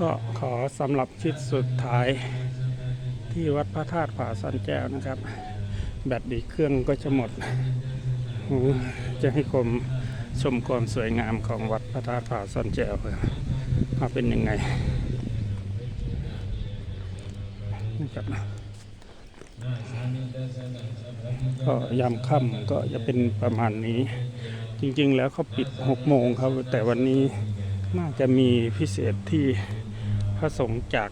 ก็ขอสำหรับชิดสุดท้ายที่วัดพระธาตุผาสันแก้วนะครับ แบตดีเครื่องก็จะหมดโอ้จะให้ผมชมความสวยงามของวัดพระธาตุผาสันแก้วว่าเป็นยังไงนะครับก็ยามค่ำก็จะเป็นประมาณนี้ จริงๆแล้วเขาปิด 6 โมงครับ แต่วันนี้น่าจะมีพิเศษที่ ระสงฆ์จาก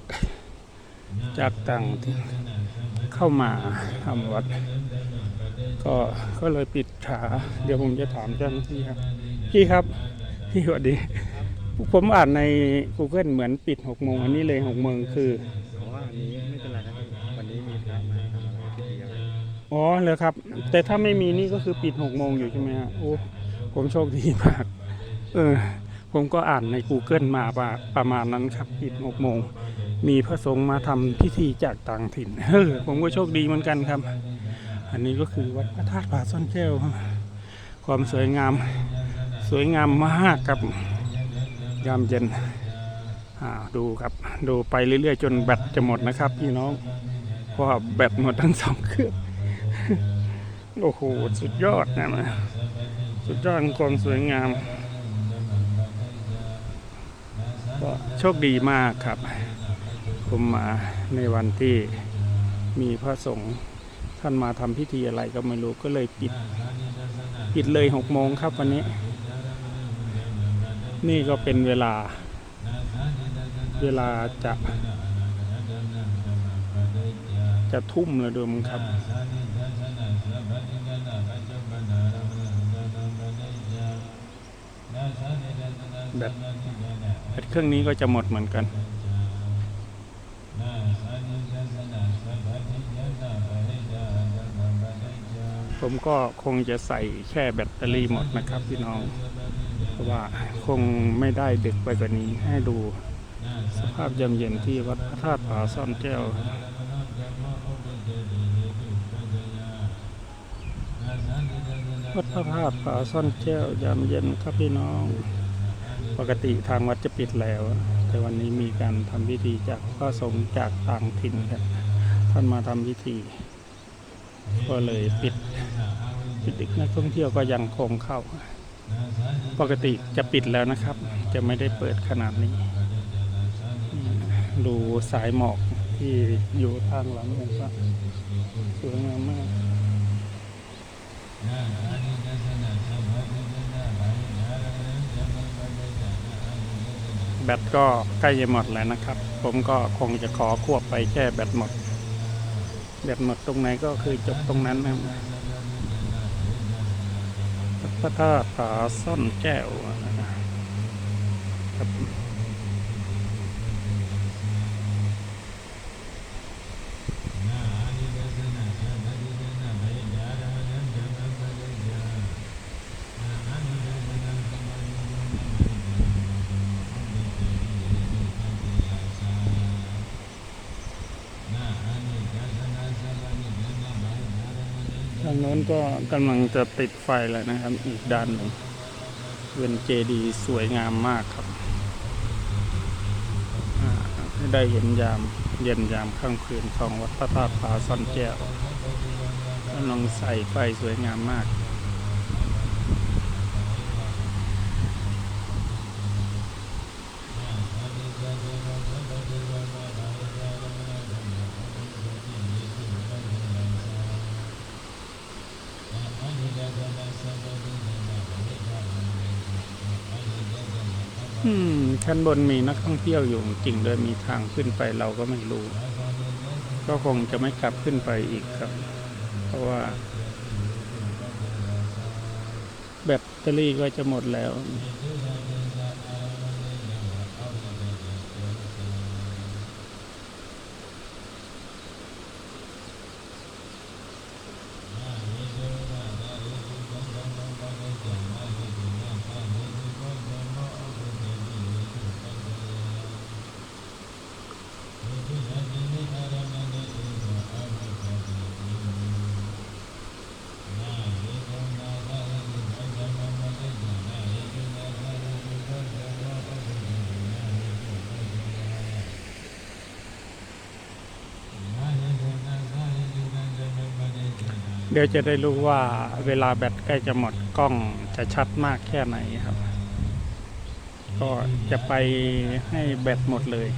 จากต่างที่เข้ามาทำวัด ก็ก็เลยปิดขา เดี๋ยวผมจะถามเจ้าหน้าที่ครับ พี่ครับ พี่สวัสดี ผมอ่านใน Google เหมือนปิด6โมงอันนี้เลย6โมงคือผมว่าอันนี้ไม่เป็นไรครับวันนี้มีพระมาทำอะไรพิธีอะไรอ๋อเลยครับ แต่ถ้าไม่มีนี่ก็คือปิด6โมงอยู่ใช่ไหมฮะโอ้ผมโชคดีมาก เออ ผมก็อ่านใน Google มาประประมาณนั้นครับปิด6โมง มีพระสงฆ์มาทำพิธีจากต่างถิ่นเออผมก็โชคดีเหมือนกันครับ อันนี้ก็คือวัดพระธาตุผาซ่อนแก้วครับความสวยงาม สวยงามมากครับยามเย็นอ่าดูครับดูไปเรื่อยๆ จนแบตจะหมดนะครับพี่น้องเพราะแบตหมดทั้งสองเครื่องโอ้โห สุดยอดนะมันสุดยอดความสวยงาม ก็โชคดีมากครับ ผมมาในวันที่มีพระสงฆ์ท่านมาทำพิธีอะไรก็ไม่รู้ก็เลยปิด ปิดเลยหกโมงครับวันนี้ นี่ก็เป็นเวลา เวลาจะจะทุ่มแล้วดูมังครับ แบต แบตเครื่องนี้ก็จะหมดเหมือนกัน ผมก็คงจะใส่แค่แบตเตอรี่หมดนะครับพี่น้อง เพราะว่าคงไม่ได้ดึกไปกว่านี้ให้ดูสภาพเย็นๆที่วัดพระธาตุผาซ่อนแก้ววัดพระธาตุผาซ่อนแก้วยามเย็นครับพี่น้อง ปกติทางวัดจะปิดแล้ว แต่วันนี้มีการทำพิธีจากพระสงฆ์จากต่างถิ่นครับท่านมาทำพิธี ก็เลยปิดปิดนักท่องเที่ยวก็ยังคงเข้า ปกติจะปิดแล้วนะครับ จะไม่ได้เปิดขนาดนี้ ดูสายหมอกที่อยู่ทางหลังผมก็สวยงามมาก แบตก็ใกล้จะหมดแล้วนะครับ ผมก็คงจะขอควบไปแค่แบตหมด แบตหมดตรงไหนก็คือจบตรงนั้นนะพระธาตุผาซ่อนแก้วนะครับทางโน้นก็กำลังจะติดไฟแล้วนะครับ อีกด้านหนึ่งเป็นเจดีย์สวยงามมากครับได้เห็นยามเย็นยามข้างคืนของวัดพระธาตุผาซ่อนแก้วกำลังใส่ไฟสวยงามมาก อืมชั้นบนมีนักท่องเที่ยวอยู่จริงเลยมีทางขึ้นไปเราก็ไม่รู้ ก็คงจะไม่กลับขึ้นไปอีกครับ เพราะว่า แบตเตอรี่ก็จะหมดแล้ว เดี๋ยวจะได้รู้ว่าเวลาแบตใกล้จะหมดกล้องจะชัดมากแค่ไหนครับ ก็จะไปให้แบตหมดเลย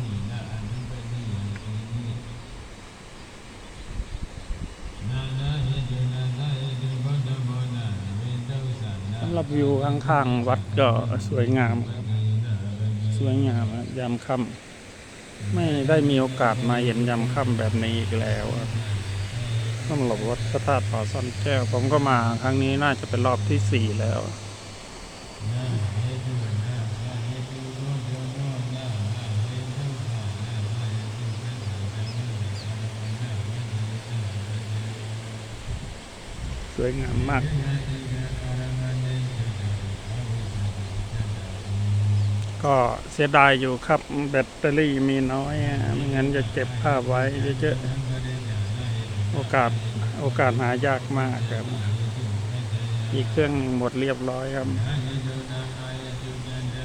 สำหรับวิวข้างๆวัดก็สวยงามครับ สวยงามยามค่ำไม่ได้มีโอกาสมาเห็นยามค่ำแบบนี้อีกแล้วครับ สำหรับวัดพระธาตุป่าซ่อนแก้ว ผมก็มาครั้งนี้น่าจะเป็นรอบที่สี่แล้วสวยงามมากก็เสียดายอยู่ครับแบตเตอรี่มีน้อยไม่งั้นจะเก็บภาพไว้เยอะๆ โอกาสโอกาสหายากมากครับ อีกเครื่องหนึ่งหมดเรียบร้อยครับ